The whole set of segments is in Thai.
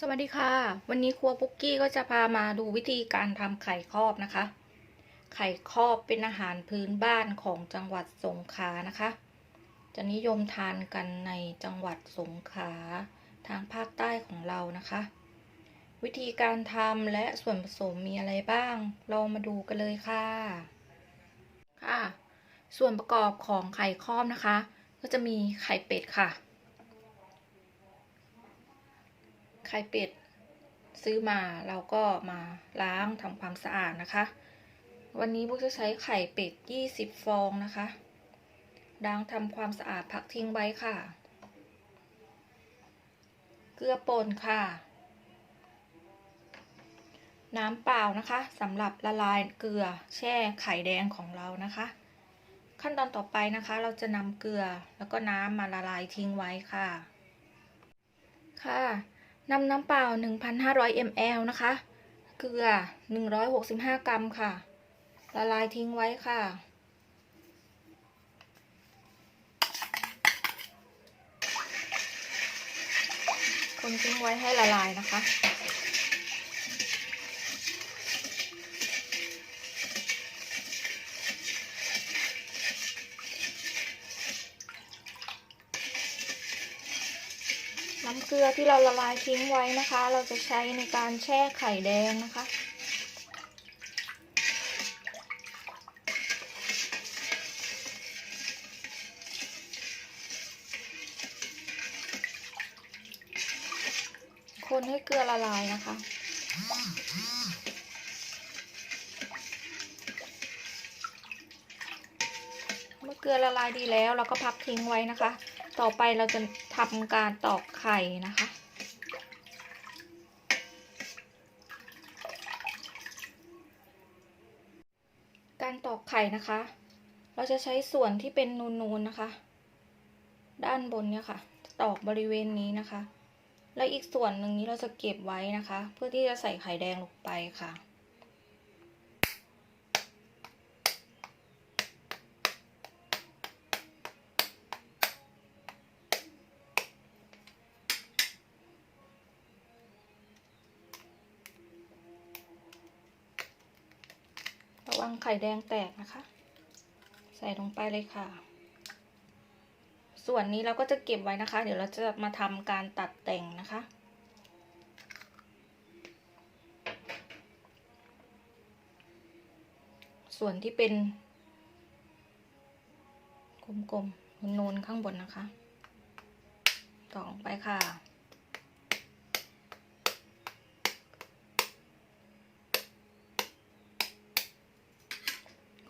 สวัสดีค่ะ วันนี้ครัวปุกกี้ก็จะพามาดูวิธีการทำไข่ครอบนะคะ ไข่ครอบเป็นอาหารพื้นบ้านของจังหวัดสงขลานะคะ จะนิยมทานกันในจังหวัดสงขลาทางภาคใต้ของเรานะคะ วิธีการทำและส่วนผสมมีอะไรบ้าง เรามาดูกันเลยค่ะ ค่ะ ส่วนประกอบของไข่ครอบนะคะ ก็จะมีไข่เป็ดค่ะ ไข่เป็ด ซื้อมาเราก็มาล้างทำความสะอาดนะคะ วันนี้พวกจะใช้ไข่เป็ด 20 ฟองนะคะล้างทำความสะอาดพักทิ้งไว้ค่ะ เกลือป่นค่ะ น้ำเปล่านะคะสำหรับละลายเกลือแช่ไข่แดงของเรานะคะ ขั้นตอนต่อไปนะคะ เราจะนำเกลือแล้วก็น้ำมาละลายทิ้งไว้ค่ะค่ะ นำน้ำเปล่า 1,500 ml นะคะ เกลือ 165 กรัมค่ะ ละลายทิ้งไว้ค่ะ คนทิ้งไว้ให้ละลายนะคะ น้ำเกลือที่เราละลายทิ้งไว้นะคะ เราจะใช้ในการแช่ไข่แดงนะคะ คนให้เกลือละลายนะคะ ลือละลายดีแล้วเราก็พักทิ้งไว้นะคะ ต่อไปเราจะทำการตอกไข่นะคะ การตอกไข่นะคะ เราจะใช้ส่วนที่เป็นนูนๆนะคะ ด้านบนเนี่ยค่ะ ตอกบริเวณนี้นะคะ และอีกส่วนหนึ่งนี้เราจะเก็บไว้นะคะ เพื่อที่จะใส่ไข่แดงลงไปค่ะ ไข่แดงแตกนะคะ ใส่ลงไปเลยค่ะ ส่วนนี้เราก็จะเก็บไว้นะคะ เดี๋ยวเราจะมาทำการตัดแต่งนะคะส่วนที่เป็น กลมๆนูนๆข้างบนนะคะ ต่อไปค่ะ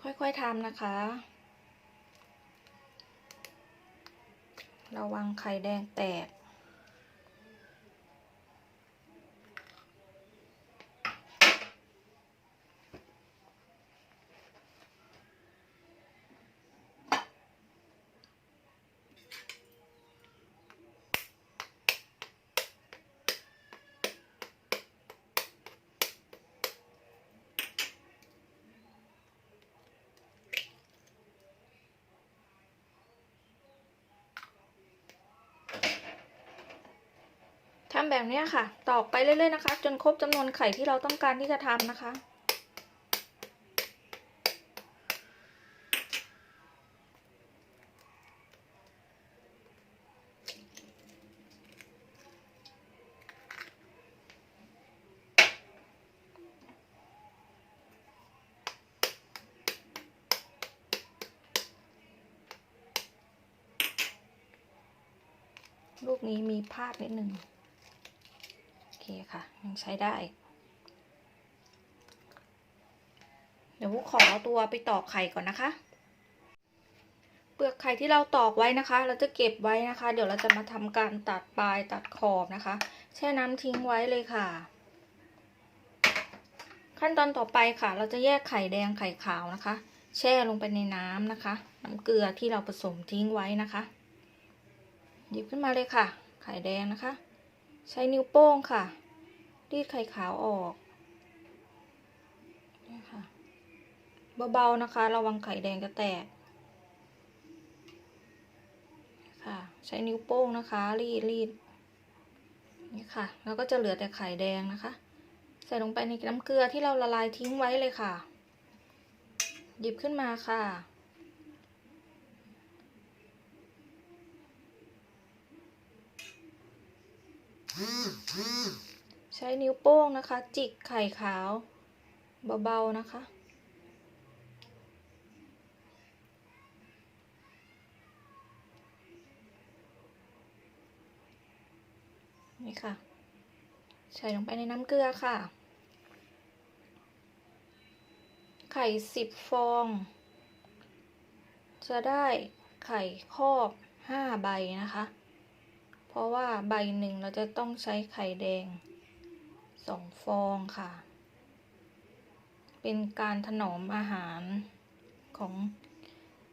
ค่อยๆทำนะคะ ระวังไข่แดงแตก ทำแบบนี้ค่ะ ตอกไปเรื่อยๆนะคะ จนครบจำนวนไข่ที่เราต้องการที่จะทำนะคะ ลูกนี้มีพลาดนิดหนึ่ง เคค่ะ ยังใช้ได้ เดี๋ยววุขอเอาตัวไปตอกไข่ก่อนนะคะ เปลือกไข่ที่เราตอกไว้นะคะ เราจะเก็บไว้นะคะ เดี๋ยวเราจะมาทำการตัดปลายตัดขอบนะคะ แช่น้ำทิ้งไว้เลยค่ะ ขั้นตอนต่อไปค่ะ เราจะแยกไข่แดงไข่ขาวนะคะ แช่ลงไปในน้ำนะคะ น้ำเกลือที่เราผสมทิ้งไว้นะคะหยิบขึ้นมาเลยค่ะ ไข่แดงนะคะ ใช้นิ้วโป้งค่ะ รีดไข่ขาวออกนี่ค่ะเบาๆนะคะ ระวังไข่แดงจะแตกค่ะใช้นิ้วโป้งนะคะรีดรีดนี่ค่ะ แล้วก็จะเหลือแต่ไข่แดงนะคะ ใส่ลงไปในน้ำเกลือที่เราละลายทิ้งไว้เลยค่ะ หยิบขึ้นมาค่ะ ใช้นิ้วโป้งนะคะ จิกไข่ขาวเบาๆนะคะนี่ค่ะ ใส่ลงไปในน้ำเกลือค่ะ ไข่สิบฟอง จะได้ไข่ครอบห้าใบนะคะ เพราะว่าใบหนึ่งเราจะต้องใช้ไข่แดง สองฟองค่ะ เป็นการถนอมอาหารของ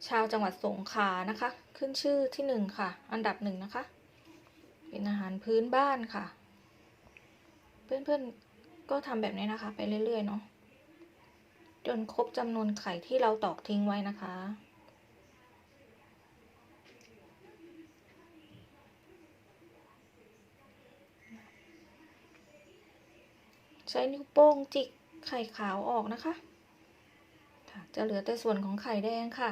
ชาวจังหวัดสงขลานะคะ ขึ้นชื่อที่หนึ่งค่ะ อันดับหนึ่งนะคะ เป็นอาหารพื้นบ้านค่ะ เพื่อนๆก็ทำแบบนี้นะคะ ไปเรื่อยๆเนาะจนครบจำนวนไข่ที่เราตอกทิ้งไว้นะคะ ใช้นิ้วโป้งจิกไข่ขาวออกนะคะ จะเหลือแต่ส่วนของไข่แดงค่ะ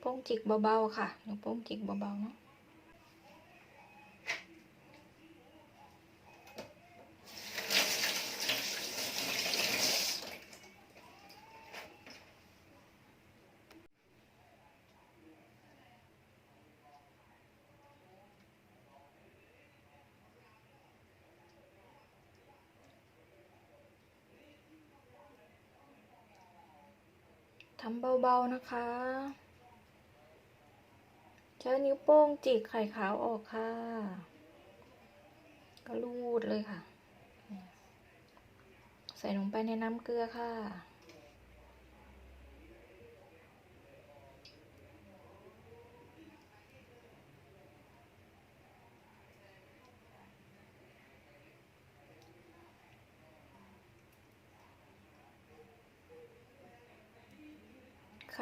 โป้งจิกเบาๆค่ะนิ้วโป้งจิกเบาๆเนาะ ทำเบาๆนะคะ ใช้นิ้วโป้งจิกไข่ขาวออกค่ะ ก็ลูดเลยค่ะ ใส่ลงไปในน้ำเกลือค่ะ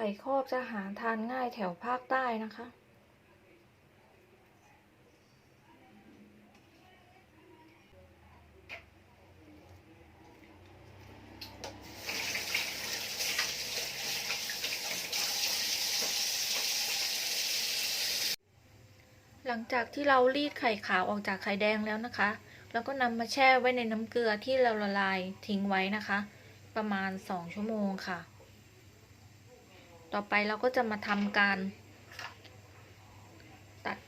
ไข่ครอบจะหาทานง่ายแถวภาคใต้นะคะ หลังจากที่เรารีดไข่ขาวออกจากไข่แดงแล้วนะคะ แล้วก็นำมาแช่ไว้ในน้ำเกลือที่เราละลายทิ้งไว้นะคะ ประมาณ 2 ชั่วโมงค่ะ ต่อไปเราก็จะมาทำการ ตัด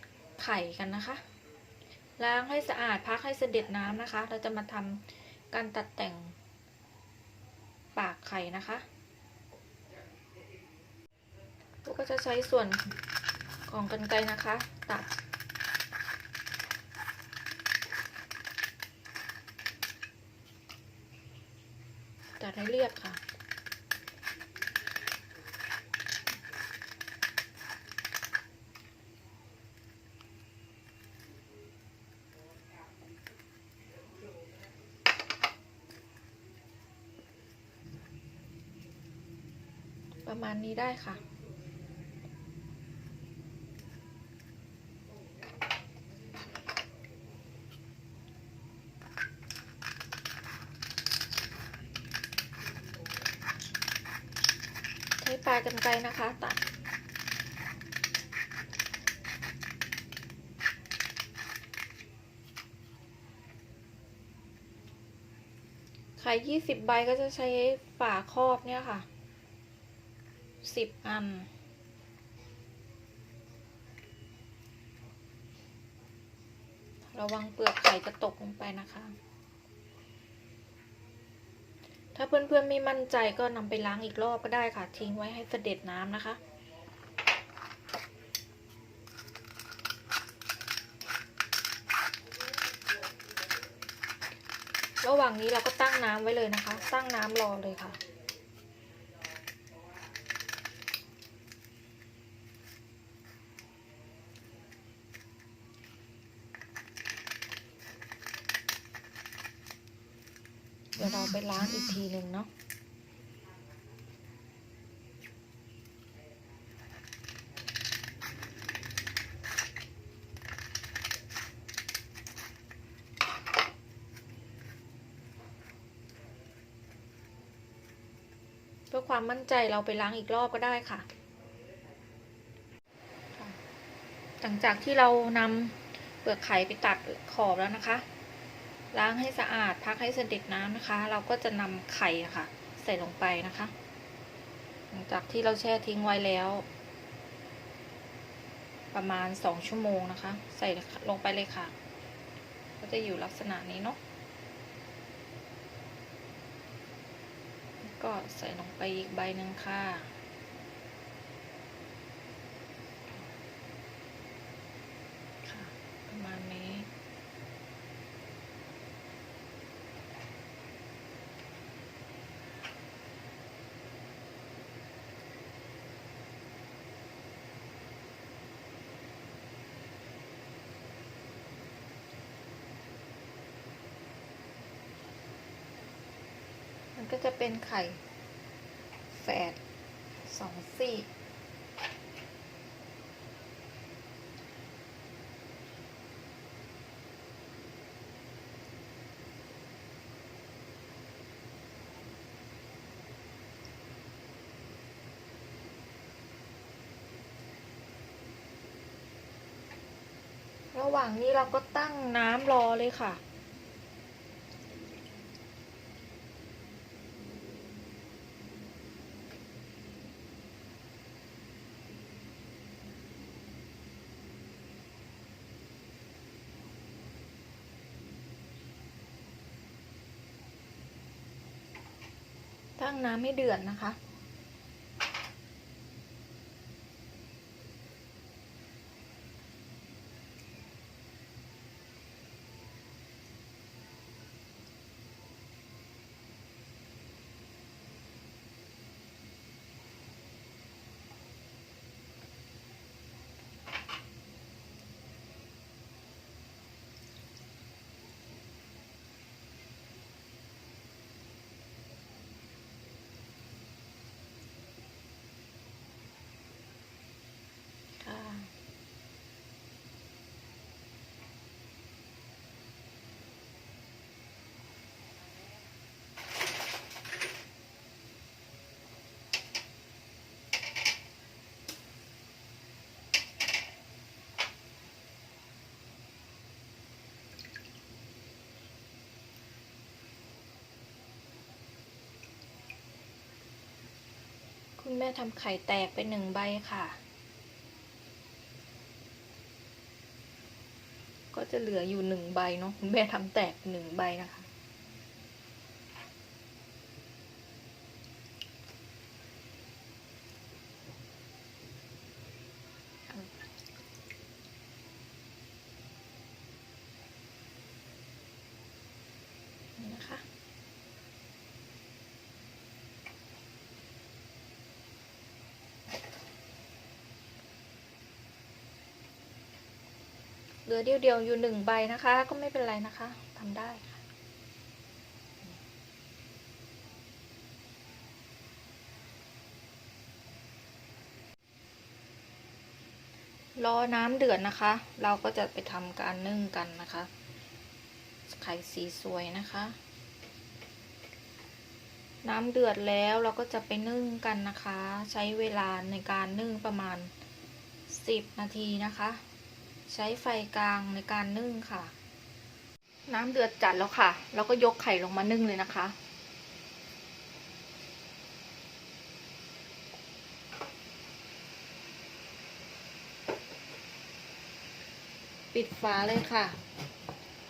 ไข่กันนะคะ ล้างให้สะอาดพักให้เสด็จน้ำนะคะ เราจะมาทำการตัดแต่งปากไข่นะคะเราก็จะใช้ส่วนของกรรไกรนะคะ ตัดตัดให้เรียบค่ะ ประมาณนี้ได้ค่ะ ใช้ปลายกันไกรนะคะตัดไข่ยี่สิบใบก็จะใช้ฝาครอบเนี่ยค่ะ สิบอัน ระวังเปลือกไข่จะตกลงไปนะคะ ถ้าเพื่อนๆไม่มั่นใจก็นำไปล้างอีกรอบก็ได้ค่ะ ทิ้งไว้ให้เสด็จน้ำนะคะระหว่างนี้เราก็ตั้งน้ำไว้เลยนะคะ ตั้งน้ำรอเลยค่ะีกทีหนึ่งเนาะเพื่อความมั่นใจเราไปล้างอีกรอบก็ได้ค่ะ หลังจากที่เรานำเปลือกไข่ไปตัดขอบแล้วนะคะ ล้างให้สะอาดพักให้เสด็จน้ำนะคะ เราก็จะนำไข่ค่ะ ใส่ลงไปนะคะ หลังจากที่เราแช่ทิ้งไว้แล้ว ประมาณสองชั่วโมงนะคะ ใส่ลงไปเลยค่ะ ก็จะอยู่ลักษณะนี้เนาะก็ใส่ลงไปอีกใบหนึ่งค่ะค่ะประมาณนี้ มัน ก็จะเป็นไข่แฝดสองซี่ระหว่างนี้เราก็ตั้งน้ำรอเลยค่ะ น้ำให้เดือดนะคะคะ คุณแม่ทำไข่แตกไปหนึ่งใบค่ะ ก็จะเหลืออยู่หนึ่งใบเนาะคุณแม่ทำแตกหนึ่งใบนะคะ นี่นะคะ เหลือเดียวเดียวๆอยู่หนึ่งใบนะคะ ก็ไม่เป็นไรนะคะทำได้รอน้ำเดือดนะคะ เราก็จะไปทำการนึ่งกันนะคะ ไข่สีสวยนะคะ น้ำเดือดแล้วเราก็จะไปนึ่งกันนะคะ ใช้เวลาในการนึ่งประมาณ 10 นาทีนะคะ ใช้ไฟกลางในการนึ่งค่ะ น้ำเดือดจัดแล้วค่ะ เราก็ยกไข่ลงมานึ่งเลยนะคะ ปิดฝาเลยค่ะ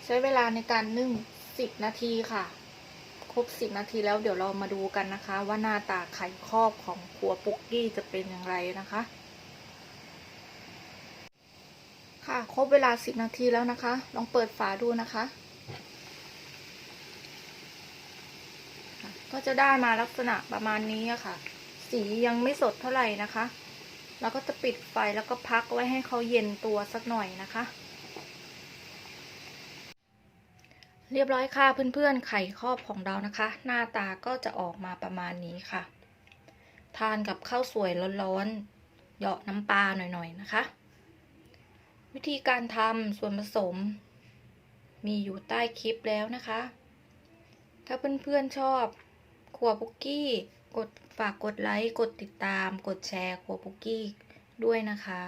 ใช้เวลาในการนึ่ง10นาทีค่ะ ครบ10นาทีแล้วเดี๋ยวเรามาดูกันนะคะ ว่าหน้าตาไข่ครอบของครัวปุกกี้จะเป็นอย่างไรนะคะ ค่ะ ครบเวลา10นาทีแล้วนะคะ ลองเปิดฝาดูนะคะ ก็จะได้มาลักษณะประมาณนี้ค่ะ สียังไม่สดเท่าไหร่นะคะเราก็จะปิดไฟแล้วก็พักไว้ให้เขาเย็นตัวสักหน่อยนะคะ เรียบร้อยค่ะเพื่อนๆ ไข่ครอบของเรานะคะ หน้าตาก็จะออกมาประมาณนี้ค่ะ ทานกับข้าวสวยร้อนๆเหยาะน้ำปลาหน่อยๆนะคะ วิธีการทำส่วนผสม มีอยู่ใต้คลิปแล้วนะคะ ถ้าเพื่อนๆชอบครัวปุกกี้ กดฝากกดไลค์ กดติดตาม กดแชร์ครัวปุกกี้ด้วยนะคะ